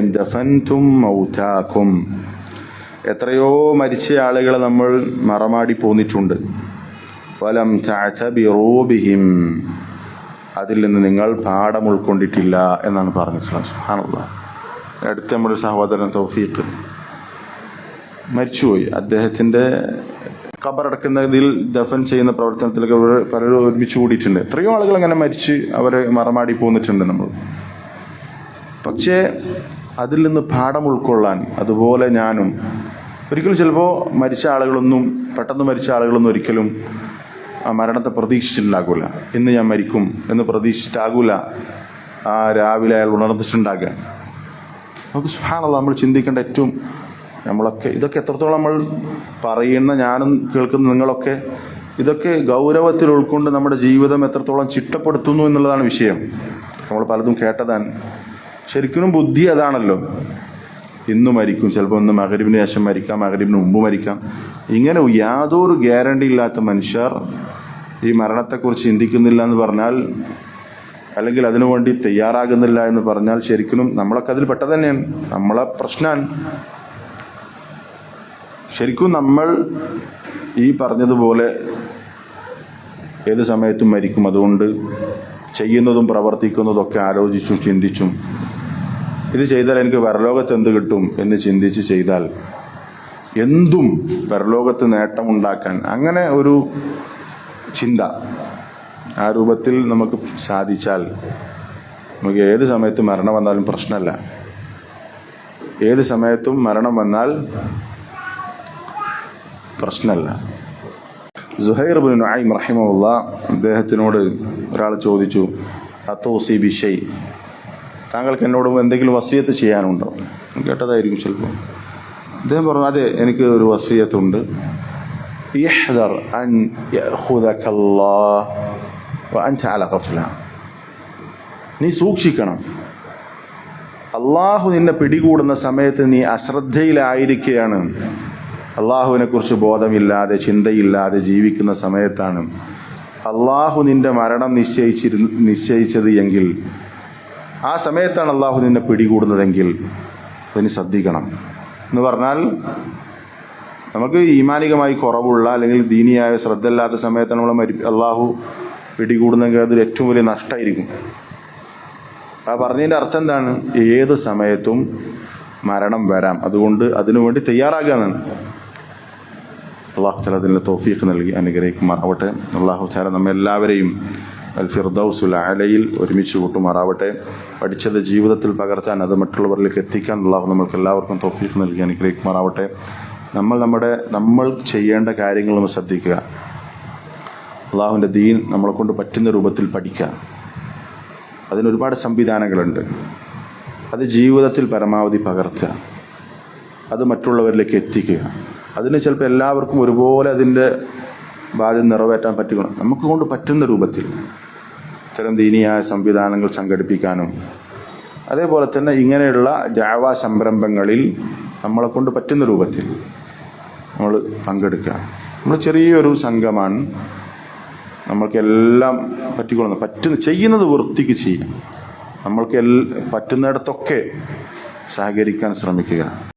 ദഫൻതും മൗതാക്കും എത്രയോ മരിച്ച ആളുകളെ നമ്മൾ മറമാടി പോന്നിട്ടുണ്ട്. വലം ബിഹിം. അതിൽ നിന്ന് നിങ്ങൾ പാഠം ഉൾക്കൊണ്ടിട്ടില്ല എന്നാണ് പറഞ്ഞിട്ടുള്ളത് സുബ്ഹാനല്ലാഹ് അടുത്ത നമ്മുടെ സഹോദരൻ തൗഫീഖ്. മരിച്ചുപോയി. അദ്ദേഹത്തിന്റെ കബറടക്കുന്നതിൽ ദഫൻ ചെയ്യുന്ന പ്രവർത്തനത്തിലൊക്കെ പലരും ഒരുമിച്ച് കൂടിയിട്ടുണ്ട്. എത്രയോ ആളുകൾ അങ്ങനെ മരിച്ച് അവരെ മറമാടി പോന്നിട്ടുണ്ട് നമ്മൾ. പക്ഷേ അതിൽ നിന്ന് പാഠം ഉൾക്കൊള്ളാൻ അതുപോലെ ഞാനും. ഒരിക്കലും ചിലപ്പോൾ മരിച്ച ആളുകളൊന്നും പെട്ടെന്ന് മരിച്ച ആളുകളൊന്നും ഒരിക്കലും ആ മരണത്തെ പ്രതീക്ഷിച്ചിട്ടുണ്ടാകില്ല ഇന്ന് ഞാൻ മരിക്കും എന്ന് പ്രതീക്ഷിച്ചിട്ടാകില്ല ആ രാവിലെ അയാൾ ഉണർന്നിട്ടുണ്ടാകുക നമുക്ക് സുഹാണത് നമ്മൾ ചിന്തിക്കേണ്ട ഏറ്റവും നമ്മളൊക്കെ ഇതൊക്കെ എത്രത്തോളം നമ്മൾ പറയുന്ന ഞാനും കേൾക്കുന്ന നിങ്ങളൊക്കെ ഇതൊക്കെ ഗൗരവത്തിൽ ഉൾക്കൊണ്ട് നമ്മുടെ ജീവിതം എത്രത്തോളം ചിട്ടപ്പെടുത്തുന്നു എന്നുള്ളതാണ് വിഷയം. നമ്മൾ പലതും കേട്ടതാണ്. ശരിക്കും ബുദ്ധി അതാണല്ലോ. ഇന്ന് മരിക്കും ചിലപ്പോൾ ഒന്ന് മകരിവിന് ശേഷം മരിക്കാം മകരിവിന് മുമ്പ് മരിക്കാം. ഇങ്ങനെ യാതൊരു ഗ്യാരണ്ടി ഇല്ലാത്ത മനുഷ്യർ ഈ മരണത്തെക്കുറിച്ച് ചിന്തിക്കുന്നില്ല എന്ന് പറഞ്ഞാൽ അല്ലെങ്കിൽ അതിനുവേണ്ടി തയ്യാറാകുന്നില്ല എന്ന് പറഞ്ഞാൽ ശരിക്കും നമ്മളൊക്കെ അതിൽ പെട്ടത് തന്നെയാണ്. നമ്മളെ പ്രശ്നമാണ് ശരിക്കും നമ്മൾ ഈ പറഞ്ഞതുപോലെ ഏത് സമയത്തും മരിക്കും. അതുകൊണ്ട് ചെയ്യുന്നതും പ്രവർത്തിക്കുന്നതും ഒക്കെ ആലോചിച്ചും ചിന്തിച്ചും ഇത് ചെയ്താൽ എനിക്ക് പരലോകത്ത് എന്ത് കിട്ടും എന്ന് ചിന്തിച്ച് ചെയ്താൽ എന്തും പരലോകത്ത് നേട്ടമുണ്ടാക്കാൻ അങ്ങനെ ഒരു ചിന്ത ആ രൂപത്തിൽ നമുക്ക് സാധിച്ചാൽ നമുക്ക് ഏത് സമയത്തും മരണം വന്നാലും പ്രശ്നമല്ല. ഏത് സമയത്തും മരണം വന്നാൽ പ്രശ്നമല്ല. സുഹൈർ ബിൻ നുഐം റഹിമുള്ള അദ്ദേഹത്തിനോട് ഒരാൾ ചോദിച്ചു അത്തോസി ബിഷൈ? താങ്കൾക്ക് എന്നോട് എന്തെങ്കിലും വസീയത്ത് ചെയ്യാനുണ്ടോ? കേട്ടതായിരിക്കും ചിലപ്പോൾ അദ്ദേഹം പറഞ്ഞു അതെ എനിക്ക് ഒരു വസീയത്തുണ്ട്. നീ സൂക്ഷിക്കണം. അള്ളാഹു നിന്നെ പിടികൂടുന്ന സമയത്ത് നീ അശ്രദ്ധയിലായിരിക്കുകയാണ് അള്ളാഹുവിനെ കുറിച്ച് ബോധമില്ലാതെ ചിന്തയില്ലാതെ ജീവിക്കുന്ന സമയത്താണ്. അള്ളാഹു നിന്റെ മരണം നിശ്ചയിച്ചിരു നിശ്ചയിച്ചത് എങ്കിൽ ആ സമയത്താണ് അള്ളാഹു നിന്നെ പിടികൂടുന്നതെങ്കിൽ അതിന് ശ്രദ്ധിക്കണം. എന്ന് പറഞ്ഞാൽ നമുക്ക് ഈമാനികമായി കുറവുള്ള അല്ലെങ്കിൽ ദീനിയായ ശ്രദ്ധ ഇല്ലാത്ത സമയത്താണ് നമ്മൾ മരി അള്ളാഹു പിടികൂടുന്നെങ്കിൽ അതൊരു ഏറ്റവും വലിയ നഷ്ടമായിരിക്കും ആ പറഞ്ഞതിന്റെ അർത്ഥം എന്താണ്? ഏത് സമയത്തും മരണം വരാം. അതുകൊണ്ട് അതിനുവേണ്ടി തയ്യാറാകുക എന്നാണ് അള്ളാഹു താല അതിന്റെ തോഫീഖ് നൽകി അനുഗ്രഹിക്കുമാറാവട്ടെ. അള്ളാഹു താല നമ്മെല്ലാവരെയും അൽ ഫിർദൌസുൽ അലയിൽ ഒരുമിച്ച് കൂട്ടുമാറാവട്ടെ. പഠിച്ചത് ജീവിതത്തിൽ പകർത്താൻ അത് മറ്റുള്ളവരിലേക്ക് എത്തിക്കാൻ ഉള്ള നമ്മൾക്ക് എല്ലാവർക്കും തൊഫീഫ് നൽകി അനുഗ്രഹിക്കുമാറാവട്ടെ. നമ്മൾ നമ്മുടെ നമ്മൾ ചെയ്യേണ്ട കാര്യങ്ങൾ നമ്മൾ ശ്രദ്ധിക്കുക. അള്ളാഹുവിന്റെ ദീൻ നമ്മളെ കൊണ്ട് പറ്റുന്ന രൂപത്തിൽ പഠിക്കുക അതിനൊരുപാട് സംവിധാനങ്ങളുണ്ട്. അത് ജീവിതത്തിൽ പരമാവധി പകർത്തുക. അത് മറ്റുള്ളവരിലേക്ക് എത്തിക്കുക. അതിന് ചിലപ്പോൾ എല്ലാവർക്കും ഒരുപോലെ അതിന്റെ ബാധ്യത നിറവേറ്റാൻ പറ്റുകയാണ് നമുക്ക് കൊണ്ട് പറ്റുന്ന രൂപത്തിൽ. ഇത്തരം ദീനിയായ സംവിധാനങ്ങൾ സംഘടിപ്പിക്കാനും. അതേപോലെ തന്നെ ഇങ്ങനെയുള്ള ജാവ സംരംഭങ്ങളിൽ നമ്മളെ കൊണ്ട് പറ്റുന്ന രൂപത്തിൽ നമ്മൾ പങ്കെടുക്കുക. നമ്മൾ ചെറിയൊരു സംഘമാണ്. നമ്മൾക്കെല്ലാം പറ്റിക്കൊള്ളുന്നത് പറ്റുന്ന ചെയ്യുന്നത് വൃത്തിക്ക് ചെയ്യാം നമ്മൾക്ക് എൽ പറ്റുന്നിടത്തൊക്കെ സഹകരിക്കാൻ ശ്രമിക്കുക.